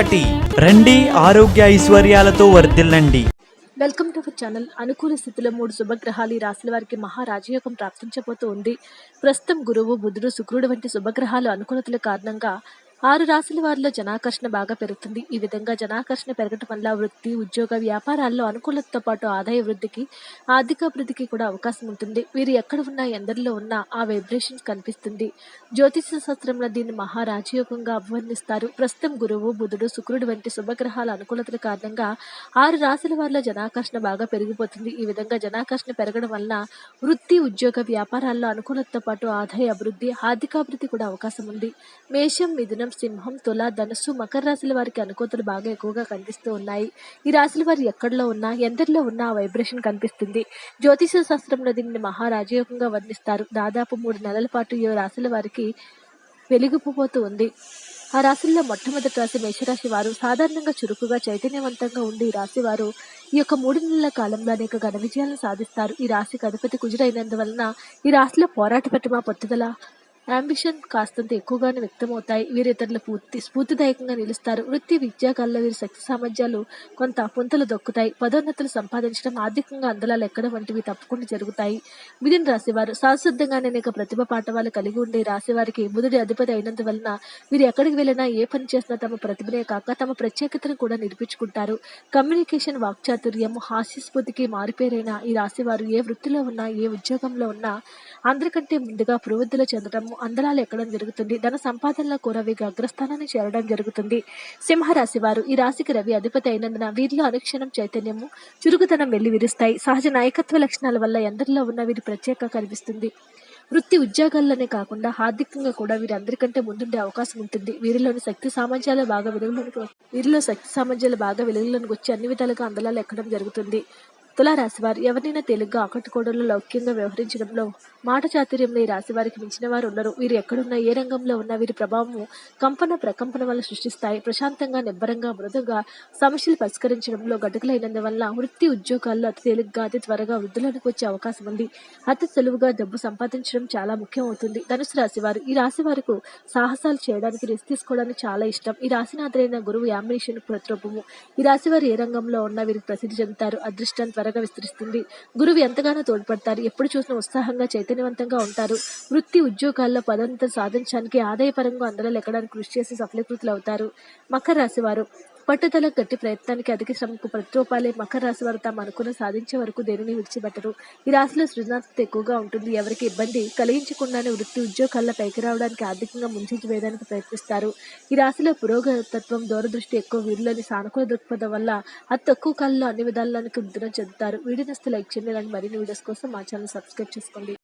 ఒకటి. రండి ఆరోగ్య ఐశ్వర్యాలతో వర్ధిల్లండి. Welcome to our channel. అనుకూల స్థితిలో మూడు శుభగ్రహాలు ఈ రాశుల వారికి మహారాజయోగం ప్రాప్తించబోతూ ఉంది ప్రస్తుతం గురువు బుధుడు శుక్రుడు వంటి శుభగ్రహాలు అనుకూలతల కారణంగా ఆరు రాశుల వారిలో జనాకర్షణ బాగా పెరుగుతుంది. ఈ విధంగా జనాకర్షణ పెరగటం వల్ల వృత్తి ఉద్యోగ వ్యాపారాల్లో అనుకూలతతో పాటు ఆదాయ వృద్ధికి ఆర్థికాభివృద్ధికి కూడా అవకాశం ఉంటుంది. వీరు ఎక్కడ ఉన్నా ఎందరిలో ఉన్నా ఆ వైబ్రేషన్ కనిపిస్తుంది. జ్యోతిష శాస్త్రంలో దీన్ని మహారాజయోగంగా అభివర్ణిస్తారు. ప్రస్తుతం గురువు బుధుడు శుక్రుడు వంటి శుభగ్రహాల అనుకూలతల కారణంగా ఆరు రాశుల వారిలో జనాకర్షణ బాగా పెరిగిపోతుంది. ఈ విధంగా జనాకర్షణ పెరగడం వలన వృత్తి ఉద్యోగ వ్యాపారాల్లో అనుకూలతతో పాటు ఆదాయ అభివృద్ధి ఆర్థికాభివృద్ధి కూడా అవకాశం ఉంది. మేషం మిథునం సింహం తుల ధనుస్సు మకర రాశుల వారికి అనుకూతలు బాగా ఎక్కువగా కనిపిస్తూ ఉన్నాయి. ఈ రాశుల వారు ఎక్కడిలో ఉన్నా ఎందరిలో ఉన్నా ఆ వైబ్రేషన్ కనిపిస్తుంది. జ్యోతిష శాస్త్రంలో దీనిని మహారాజయోగంగా వర్ణిస్తారు. దాదాపు మూడు నెలల పాటు ఈ రాశుల వారికి వెలిగిపోతూ ఉంది. ఆ రాశుల్లో మొట్టమొదటి రాశి మేషరాశి వారు సాధారణంగా చురుకుగా చైతన్యవంతంగా ఉండి ఈ రాశి వారు ఈ యొక్క మూడు నెలల కాలంలో అనేక ఘన విజయాలను సాధిస్తారు. ఈ రాశికి అధిపతి కుజుడైనందువలన ఈ రాశిలో పోరాట పట్టుమ పట్టుదల అంబిషన్ కాస్తంత ఎక్కువగానే వ్యక్తమవుతాయి. వీరు ఇతరులు పూర్తి స్ఫూర్తిదాయకంగా నిలుస్తారు. వృత్తి విద్యాకాల్లో వీరి శక్తి సామర్థ్యాలు కొంత పుంతలు దొక్కుతాయి. పదోన్నతులు సంపాదించడం ఆర్థికంగా అందలాలు ఎక్కడం వంటివి తప్పకుండా జరుగుతాయి. మిథున రాశివారు శాశ్వతంగానే అనేక ప్రతిభ పాఠవాలు కలిగి ఉండే రాశివారికి బుధుడి అధిపతి అయినందువలన వీరు ఎక్కడికి వెళ్ళినా ఏ పని చేసినా తమ ప్రతిభనే కాక తమ ప్రత్యేకతను కూడా నిరూపించుకుంటారు. కమ్యూనికేషన్ వాక్చాతుర్యం హాస్యస్ఫూర్తికి మారిపేరైన ఈ రాశివారు ఏ వృత్తిలో ఉన్నా ఏ ఉద్యోగంలో ఉన్నా అందరికంటే ముందుగా ప్రవృద్ధిలో చెందడం అందలాలు ఎక్కడం జరుగుతుంది. ధన సంపాదనలో కూడా అగ్రస్థానాన్ని చేరడం జరుగుతుంది. సింహరాశి వారు ఈ రాశికి రవి అధిపతి అయినందున వీరిలో అనుక్షణం చైతన్యము చురుకుతనం వెళ్ళి విరుస్తాయి సహజ నాయకత్వ లక్షణాల వల్ల ఎందరిలో ఉన్న వీరి ప్రత్యేక కనిపిస్తుంది. వృత్తి ఉద్యోగాల్లోనే కాకుండా ఆర్థికంగా కూడా వీరందరికంటే ముందుండే అవకాశం ఉంటుంది. వీరిలోని శక్తి సామర్థ్యాలు బాగా వెలుగులోనికి వీరిలో శక్తి సామర్థ్యాలు బాగా వెలుగులోనికి వచ్చి అన్ని విధాలుగా అందలాలు ఎక్కడం జరుగుతుంది. తులారాశి వారు ఎవరినైనా తేలిగ్గా ఆకట్టుకోవడంలో లౌక్యంగా వ్యవహరించడంలో మాట చాతుర్యంలో ఈ రాశి వారికి మించిన వారు ఉన్నారు వీరు ఎక్కడున్నా ఏ రంగంలో ఉన్నా వీరి ప్రభావము కంపన ప్రకంపన వల్ల సృష్టిస్తాయి. ప్రశాంతంగా నిబ్బరంగా మృదుగా సమస్యలు పరిష్కరించడంలో గడుకులైనందువల్ల వృత్తి ఉద్యోగాల్లో అతి తేలిగ్గా అతి త్వరగా వృద్ధులకు వచ్చే అవకాశం ఉంది. అతి సులువుగా డబ్బు సంపాదించడం చాలా ముఖ్యం అవుతుంది. ధనుసు రాశి వారు ఈ రాశి వారికి సాహసాలు చేయడానికి రిస్క్ తీసుకోవడానికి చాలా ఇష్టం. ఈ రాశినాథులైన గురువు యామినేషన్ ప్రతిరూపము ఈ రాశి వారు ఏ రంగంలో ఉన్నా వీరికి ప్రసిద్ధి చెందుతారు. అదృష్టం త్వరగా విస్తరిస్తుంది. గురువు ఎంతగానో తోడ్పడతారు. ఎప్పుడు చూసినా ఉత్సాహంగా చైతన్యవంతంగా ఉంటారు. వృత్తి ఉద్యోగాల్లో పదోన్నతం సాధించడానికి ఆదాయపరంగా అందరూ ఎక్కడానికి కృషి చేసి సఫలీకృతులు అవుతారు. మకర రాశివారు పట్టుదల గట్టి ప్రయత్నానికి అధిక శ్రమకు ప్రతిరూపాలే మకర రాశి వారు తాము అనుకున్న సాధించే వరకు దేనిని విడిచిపెట్టరు. ఈ రాశిలో సృజనాత్మకత ఎక్కువగా ఉంటుంది. ఎవరికి ఇబ్బంది కలిగించకుండానే వృత్తి ఉద్యోగాల్లో పైకి రావడానికి ఆర్థికంగా ముంచించి వేయడానికి ప్రయత్నిస్తారు. ఈ రాశిలో పురోగతత్వం దూరదృష్టి ఎక్కువ వీరిలోని సానుకూల దృక్పథం వల్ల అతి తక్కువ కాలంలో అన్ని విధాలలోనికి వృద్ధిని చెందుతారు వీడియోస్ లైక్ చేయండి. మరిన్ని వీడియోస్ కోసం మా ఛానల్ సబ్స్క్రైబ్ చేసుకోండి.